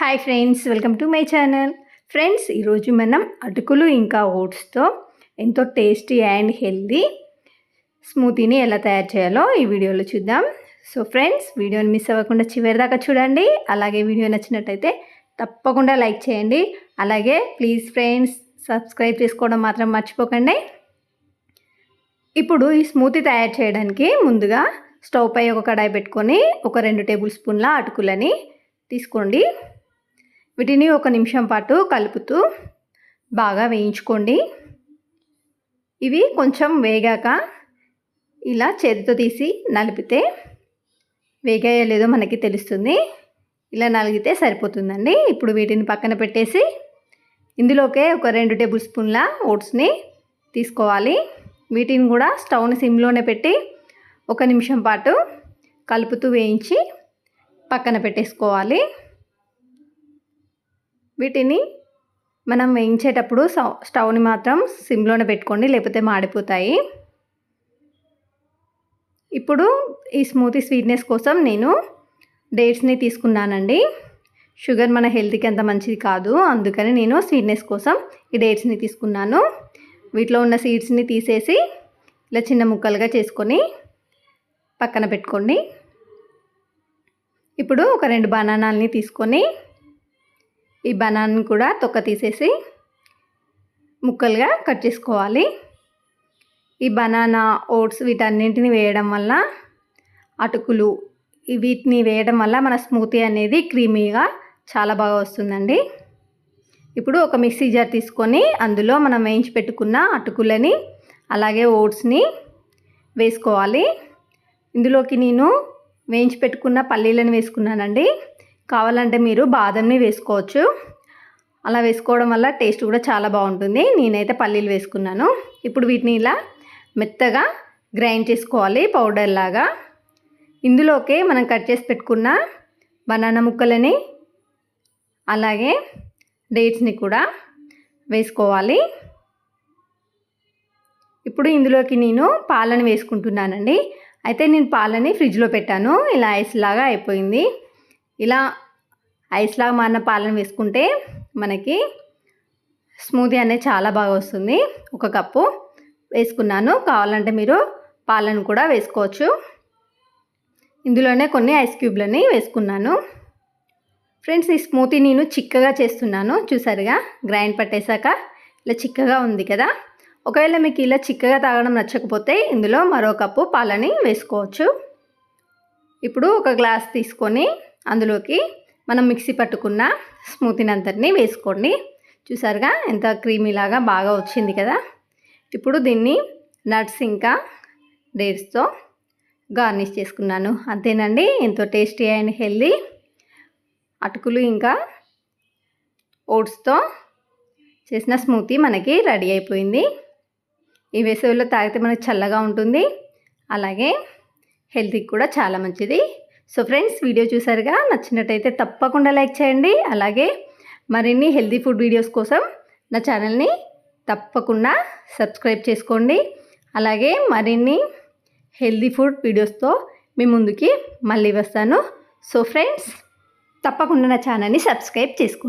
Hi friends welcome to my channel friends ఈరోజు మనం అటుకులు ఇంకా ఓట్స్తో ఎంతో టేస్టీ అండ్ హెల్దీ స్మూతీని ఎలా తయారు చేయాలో ఈ వీడియోలో చూద్దాం. సో ఫ్రెండ్స్ వీడియోని మిస్ అవ్వకుండా చివరి దాకా చూడండి. అలాగే వీడియో నచ్చినట్టయితే తప్పకుండా లైక్ చేయండి. అలాగే ప్లీజ్ ఫ్రెండ్స్ సబ్స్క్రైబ్ చేసుకోవడం మాత్రం మర్చిపోకండి. ఇప్పుడు ఈ స్మూతీ తయారు చేయడానికి ముందుగా స్టవ్ పై ఒక కడాయి పెట్టుకొని ఒక రెండు టేబుల్ స్పూన్ల అటుకులని తీసుకోండి. వీటిని ఒక నిమిషం పాటు కలుపుతూ బాగా వేయించుకోండి. ఇవి కొంచెం వేగాక ఇలా చేతితో తీసి నలిపితే వేగాయో లేదో మనకి తెలుస్తుంది. ఇలా నలిగితే సరిపోతుందండి. ఇప్పుడు వీటిని పక్కన పెట్టేసి ఇందులోకే ఒక రెండు టేబుల్ స్పూన్ల ఓట్స్ని తీసుకోవాలి. వీటిని కూడా స్టవ్ని సిమ్లోనే పెట్టి ఒక నిమిషం పాటు కలుపుతూ వేయించి పక్కన పెట్టేసుకోవాలి. వీటిని మనం వేయించేటప్పుడు స్టవ్ని మాత్రం సిమ్లోనే పెట్టుకోండి లేకపోతే మాడిపోతాయి. ఇప్పుడు ఈ స్మూతీ స్వీట్నెస్ కోసం నేను డేట్స్ని తీసుకున్నానండి. షుగర్ మన హెల్త్కి అంత మంచిది కాదు అందుకని నేను స్వీట్నెస్ కోసం ఈ డేట్స్ని తీసుకున్నాను. వీటిలో ఉన్న సీడ్స్ని తీసేసి ఇలా చిన్న ముక్కలుగా చేసుకొని పక్కన పెట్టుకోండి. ఇప్పుడు ఒక రెండు బనానాలని తీసుకొని ఈ బనానాని కూడా తొక్క తీసేసి ముక్కలుగా కట్ చేసుకోవాలి. ఈ బనానా ఓట్స్ వీటన్నింటిని వేయడం వల్ల అటుకులు వీటిని వేయడం వల్ల మన స్మూతీ అనేది క్రీమీగా చాలా బాగా వస్తుందండి. ఇప్పుడు ఒక మిక్సీ జార్ తీసుకొని అందులో మనం వేయించి పెట్టుకున్న అటుకులని అలాగే ఓట్స్ని వేసుకోవాలి. ఇందులోకి నేను వేయించి పెట్టుకున్న పల్లీలను వేసుకున్నానండి. కావాలంటే మీరు బాదంని వేసుకోవచ్చు. అలా వేసుకోవడం వల్ల టేస్ట్ కూడా చాలా బాగుంటుంది. నేనైతే పల్లీలు వేసుకున్నాను. ఇప్పుడు వీటిని ఇలా మెత్తగా గ్రైండ్ చేసుకోవాలి పౌడర్ లాగా. ఇందులోకి మనం కట్ చేసి పెట్టుకున్న బనానా ముక్కలని అలాగే డేట్స్ని కూడా వేసుకోవాలి. ఇప్పుడు ఇందులోకి నేను పాలను వేసుకుంటున్నానండి. అయితే నేను పాలని ఫ్రిడ్జ్లో పెట్టాను. ఇలా ఐస్ లాగా అయిపోయింది. ఇలా ఐస్ లాగా మారిన పాలను వేసుకుంటే మనకి స్మూతీ అనేది చాలా బాగా వస్తుంది. ఒక కప్పు వేసుకున్నాను. కావాలంటే మీరు పాలను కూడా వేసుకోవచ్చు. ఇందులోనే కొన్ని ఐస్ క్యూబ్లని వేసుకున్నాను. ఫ్రెండ్స్ ఈ స్మూతీ నేను చిక్కగా చేస్తున్నాను. చూసారుగా? గ్రైండ్ పట్టేశాక ఇలా చిక్కగా ఉంది కదా? ఒకవేళ మీకు ఇలా చిక్కగా తాగడం నచ్చకపోతే ఇందులో మరో కప్పు పాలని వేసుకోవచ్చు. ఇప్పుడు ఒక గ్లాస్ తీసుకొని అందులోకి మనం మిక్సీ పట్టుకున్న స్మూతీని అంతటినీ వేసుకోండి. చూసారుగా ఎంత క్రీమీలాగా బాగా వచ్చింది కదా? ఇప్పుడు దీన్ని నట్స్ ఇంకా డేట్స్తో గార్నిష్ చేసుకున్నాను. అంతేనండి ఎంతో టేస్టీ అండ్ హెల్దీ అటుకులు ఇంకా ఓట్స్తో చేసిన స్మూతీ మనకి రెడీ అయిపోయింది. ఈ వేసవిలో తాగితే మనకు చల్లగా ఉంటుంది. అలాగే హెల్త్కి కూడా చాలా మంచిది. సో ఫ్రెండ్స్ వీడియో చూసారుగా? నచ్చినట్టయితే తప్పకుండా లైక్ చేయండి. అలాగే మరిన్ని హెల్తీ ఫుడ్ వీడియోస్ కోసం నా ఛానల్ని తప్పకుండా సబ్స్క్రైబ్ చేసుకోండి. అలాగే మరిన్ని హెల్తీ ఫుడ్ వీడియోస్తో మీ ముందుకి మళ్ళీ వస్తాను. సో ఫ్రెండ్స్ తప్పకుండా నా ఛానల్ని సబ్స్క్రైబ్ చేసుకోండి.